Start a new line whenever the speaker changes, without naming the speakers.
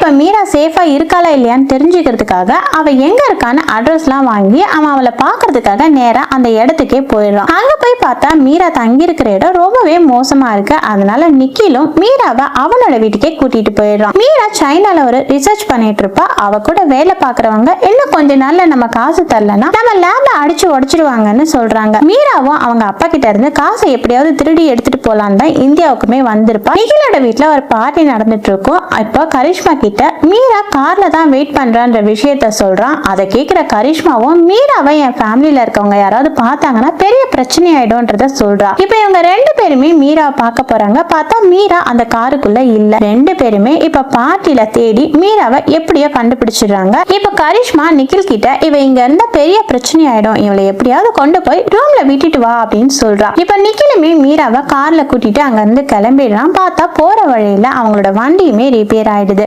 இப்போ மீரா சேஃபா இருக்காளா இல்லையான்னு தெரிஞ்சுக்கிறதுக்காக அவ எங்க இருக்கான்னு அட்ரஸ்லாம் வாங்கி அவன் அவளை பாக்குறதுக்காக நேரா அந்த இடத்துக்கே போயிடுறான் அங்க போய் பார்த்தா மீரா தங்கி இருக்கிற இடம் ரொம்பவே மோசமா இருக்கு. அதனால நிக்கிலும் மீராவை அவனோட வீட்டுக்கே கூட்டிட்டு போயிடுறான் மீரா சைனால ஒரு ரிசர்ச் பண்ணிட்டு இருப்பா. அவ கூட வேலை பாக்குறவங்க இன்னும் கொஞ்ச நாள்ல நம்ம காசு தரலன்னா நம்ம லேப்ல அடிச்சு உடச்சிடுவாங்கன்னு சொல்றாங்க. மீராவும் அவங்க அப்பா கிட்ட இருந்து காசை எப்படியாவது திருடி எடுத்துட்டு போலான்னு தான் இந்தியாவுக்குமே வந்திருப்பா. நிகிலோட வீட்டுல ஒரு பார்ட்டி நடந்துட்டு இருக்கும். இப்போ கரிஷ்மா கிட்ட மீரா கார்ல தான் வெயிட் பண்றான்ற விஷயத்த சொல்றான். அதை கேக்குற கரிஷ்மாவும் மீராவை என் ஃபேமிலியில இருக்கவங்க யாராவது பார்த்தாங்கன்னா பெரிய பிரச்சனை ஆயிடும்ன்றத சொல்றா. இப்போ இவங்க ரெண்டு பேருமே மீராவை பார்க்க போறாங்க. பார்த்தா மீரா அந்த காருக்குள்ள இல்ல. ரெண்டு பேருமே இப்ப பார்ட்டில தேடி மீராவை எப்படியோ கண்டுபிடிச்சிடுறாங்க. இப்ப கரிஷ்மா நிக்கில் கிட்ட இவ இங்க இருந்தா பெரிய பிரச்சனை ஆயிடும் இவளை எப்படியாவது கொண்டு போய் ரூம்ல விட்டுட்டு வா அப்படின்னு சொல்றா. இப்ப நிக்கிலுமே மீராவை கார்ல கூட்டிட்டு அங்க இருந்து கிளம்பிடுறான் பார்த்தா போற வழியில அவங்களோட வண்டியுமே ரிப்பேர் ஆயிடுது.